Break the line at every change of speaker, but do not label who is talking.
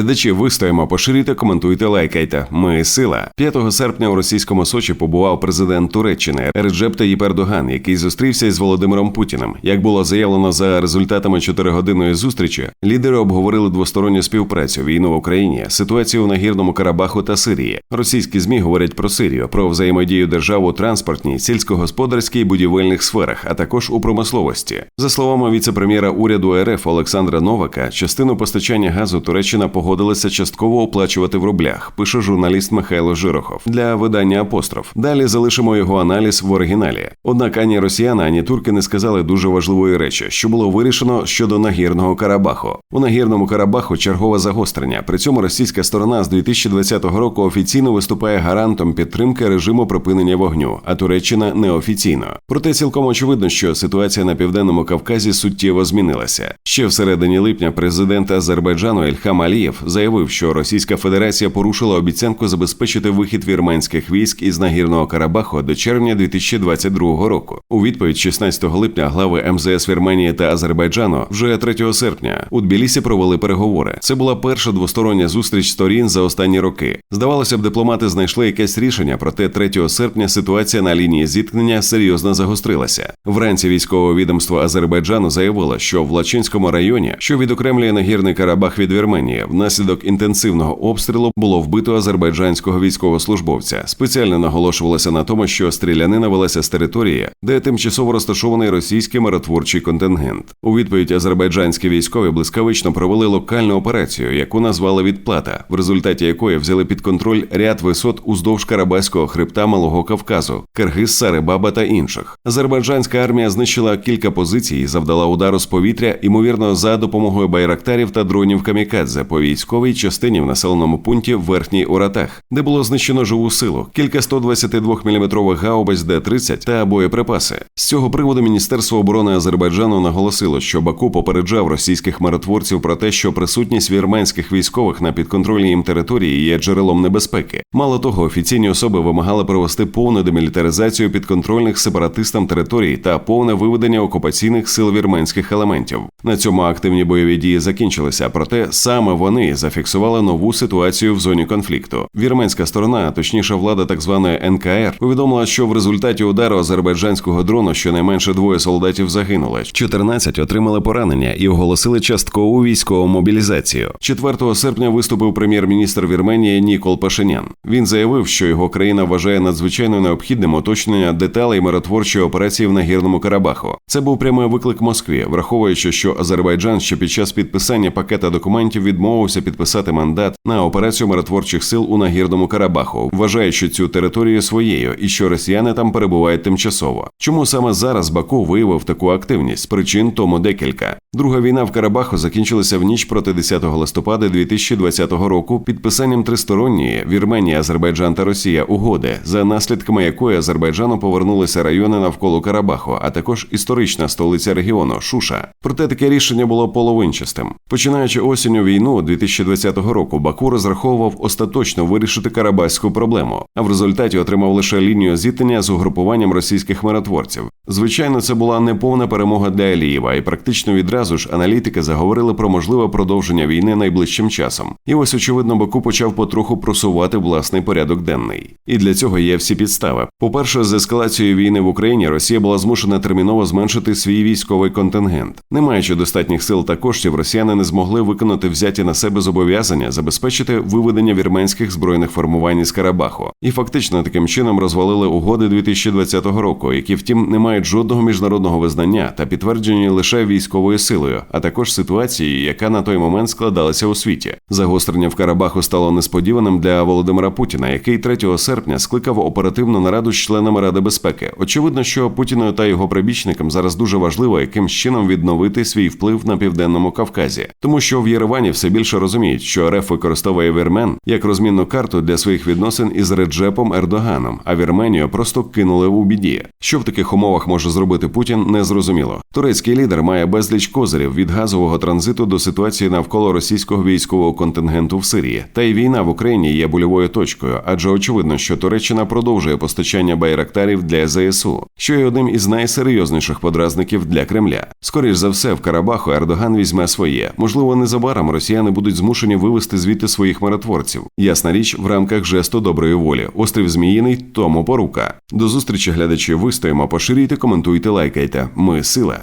Глядачі вистоїмо, поширюйте, коментуйте, лайкайте. Ми сила. 5 серпня у російському Сочі побував президент Туреччини Реджеп Таїп Ердоган, який зустрівся із Володимиром Путіним. Як було заявлено за результатами чотиригодинної зустрічі, лідери обговорили двосторонню співпрацю, війну в Україні, ситуацію у нагірному Карабаху та Сирії. Російські змі говорять про Сирію, про взаємодію держав у транспортній, сільськогосподарській і будівельних сферах, а також у промисловості. За словами віце-прем'єра уряду РФ Олександра Новака, частину постачання газу Туреччина погодилася частково оплачувати в рублях. Пише журналіст Михайло Жирохов для видання Апостроф. Далі залишимо його аналіз в оригіналі. Однак ані росіяни, ані турки не сказали дуже важливої речі, що було вирішено щодо нагірного Карабаху. У нагірному Карабаху чергове загострення. При цьому російська сторона з 2020 року офіційно виступає гарантом підтримки режиму припинення вогню, а Туреччина неофіційно. Проте цілком очевидно, що ситуація на південному Кавказі суттєво змінилася. Ще в середині липня президент Азербайджану Ільхам Алієв заявив, що Російська Федерація порушила обіцянку забезпечити вихід вірменських військ із нагірного Карабаху до червня 2022 року. У відповідь 16 липня глави МЗС Вірменії та Азербайджану вже 3 серпня у Тбілісі провели переговори. Це була перша двостороння зустріч сторін за останні роки. Здавалося б, дипломати знайшли якесь рішення, проте 3 серпня ситуація на лінії зіткнення серйозно загострилася. Вранці військове відомство Азербайджану заявило, що в Лачинському районі, що відокремлює нагірний Карабах від Вірменії, внаслідок інтенсивного обстрілу було вбито азербайджанського військовослужбовця. Спеціально наголошувалося на тому, що стрілянина велася з території, де тимчасово розташований російський миротворчий контингент. У відповідь азербайджанські військові блискавично провели локальну операцію, яку назвали відплата, в результаті якої взяли під контроль ряд висот уздовж Карабаського хребта Малого Кавказу, Киргиз, Сарибаба та інших. Азербайджанська армія знищила кілька позицій завдала удару з повітря, ймовірно, за допомогою байрактарів та дронів камікадзе по військовій частині в населеному пункті Верхній Уратах, де було знищено живу силу, кілька 122 мм гаубиць Д-30 та боєприпаси. З цього приводу Міністерство оборони Азербайджану наголосило, що Баку попереджав російських миротворців про те, що присутність вірменських військових на підконтрольній їм території є джерелом небезпеки. Мало того, офіційні особи вимагали провести повну демілітаризацію підконтрольних сепаратистам територій та повне виведення окупаційних сил вірменських елементів. На цьому активні бойові дії закінчилися, проте саме вони зафіксували нову ситуацію в зоні конфлікту. Вірменська сторона, точніше влада так званої НКР, повідомила, що в результаті удару азербайджанського дрону щонайменше двоє солдатів загинули, 14 отримали поранення і оголосили часткову військову мобілізацію. 4 серпня виступив прем'єр-міністр Вірменії Нікол Пашинян. Він заявив, що його країна вважає надзвичайно необхідним уточнення деталей миротворчої операції в нагірному Карабаху. Це був прямий виклик Москві, враховуючи, що Азербайджан ще під час підписання пакета документів відмовився підписати мандат на операцію миротворчих сил у нагірному Карабаху, вважаючи цю територію своєю і що росіяни там перебувають тимчасово. Чому саме зараз Баку виявив таку активність? Причин тому декілька. Друга війна в Карабаху закінчилася в ніч проти 10 листопада 2020 року підписанням тристоронньої Вірменія, Азербайджан та Росія угоди, за наслідками якої Азербайджану повернулися райони навколо Карабаху, а також історична столиця регіону Шуша. Проте таке рішення було половинчастим. Починаючи осінню війну 2020 року, Баку розраховував остаточно вирішити карабахську проблему, а в результаті отримав лише лінію зіткнення з угрупуванням російських миротворців. Звичайно, це була неповна перемога для Алієва, і практично відразу ж аналітики заговорили про можливе продовження війни найближчим часом. І ось очевидно, Баку почав потроху просувати власний порядок денний. І для цього є всі підстави. По-перше, з ескалацією війни в Україні Росія була змушена терміново зменшити свій військовий контингент. Не маючи достатніх сил та коштів, росіяни не змогли виконати взяті на себе зобов'язання забезпечити виведення вірменських збройних формувань із Карабаху, і фактично таким чином розвалили угоди 2020 року, які втім не мають жодного міжнародного визнання та підтверджені лише військовою силою, а також ситуацією, яка на той момент складалася у світі. Загострення в Карабаху стало несподіваним для Володимира Путіна, який 3 серпня скликав оперативну нараду з членами Ради безпеки. Очевидно, що Путіну та його прибічникам зараз дуже важливо, яким чином відновити свій вплив на південному Кавказі, тому що в Єревані все більше розуміють, що РФ використовує Вірмен як розмінну карту для своїх відносин із Реджепом Ердоганом, а Вірменію просто кинули у біді. Що в таких умовах може зробити Путін, не зрозуміло. Турецький лідер має безліч козирів від газового транзиту до ситуації навколо російського військового контингенту в Сирії. Та й війна в Україні є больовою точкою, адже очевидно, що Туреччина продовжує постачання байрактарів для ЗСУ, що є одним із найсерйозніших подразників для Кремля. Скоріш за все, в Карабаху Ердоган візьме своє. Можливо, незабаром росіяни будуть змушені вивести звідти своїх миротворців. Ясна річ, в рамках жесту доброї волі. Острів Зміїний тому порука. До зустрічі, глядачі. Вистоїмо, поширюйте, коментуйте, лайкайте. Ми сила.